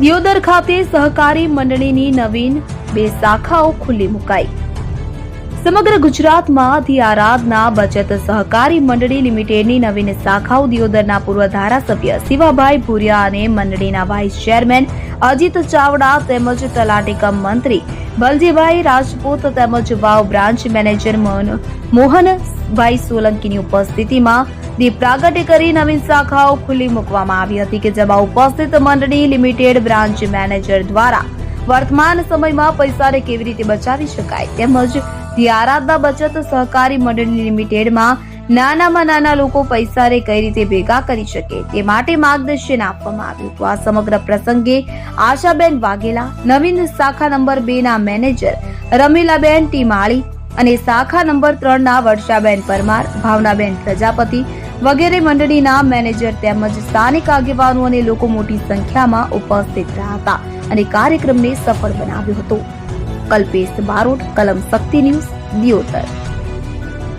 દિયોદર ખાતે સહકારી મંડળીની નવીન બે શાખાઓ ખુલ્લી મુકાઈ. સમગ્ર ગુજરાતમાં ધી આરાધના, બચત સહકારી મંડળી લિમિટેડની નવીન શાખાઓ દિયોદરના પૂર્વ ધારાસભ્ય શિવાભાઈ ભુરિયા અને મંડળીના વાઇસ ચેરમેન અજીત ચાવડા તેમજ તલાટીકમ મંત્રી બલજીભાઈ રાજપૂત તેમજ વાવ બ્રાન્ચ મેનેજર મોહન મોહનભાઈ સોલંકીની ઉપસ્થિતિમાં દીપ પ્રાગટ્ય કરી નવીન શાખાઓ ખુલ્લી મૂકવામાં આવી હતી કે જેમાં ઉપસ્થિત મંડળી લિમિટેડ બ્રાન્ચ મેનેજર દ્વારા વર્તમાન સમયમાં પૈસાને કેવી રીતે બચાવી શકાય? તેમજ ધી આરાધના બચત સહકારી મંડળ લિમિટેડમાં નાનામાં નાના લોકો પૈસાને કઈ રીતે ભેગા કરી શકે તે માટે માર્ગદર્શન આપવામાં આવ્યું હતું. આ સમગ્ર પ્રસંગે આશાબેન વાઘેલા, નવીન શાખા નંબર બે ના મેનેજર રમીલાબેન ટીમાળી અને શાખા નંબર ત્રણ ના વર્ષાબેન પરમાર, ભાવનાબેન પ્રજાપતિ વગેરે મંડળીના મેનેજર તેમજ સ્થાનિક આગેવાનો અને લોકો મોટી સંખ્યામાં ઉપસ્થિત રહ્યા હતા અને કાર્યક્રમને સફળ બનાવ્યો હતો. કલ્પેશ બારોટ, કલમ શક્તિ ન્યૂઝ, દિયોદર.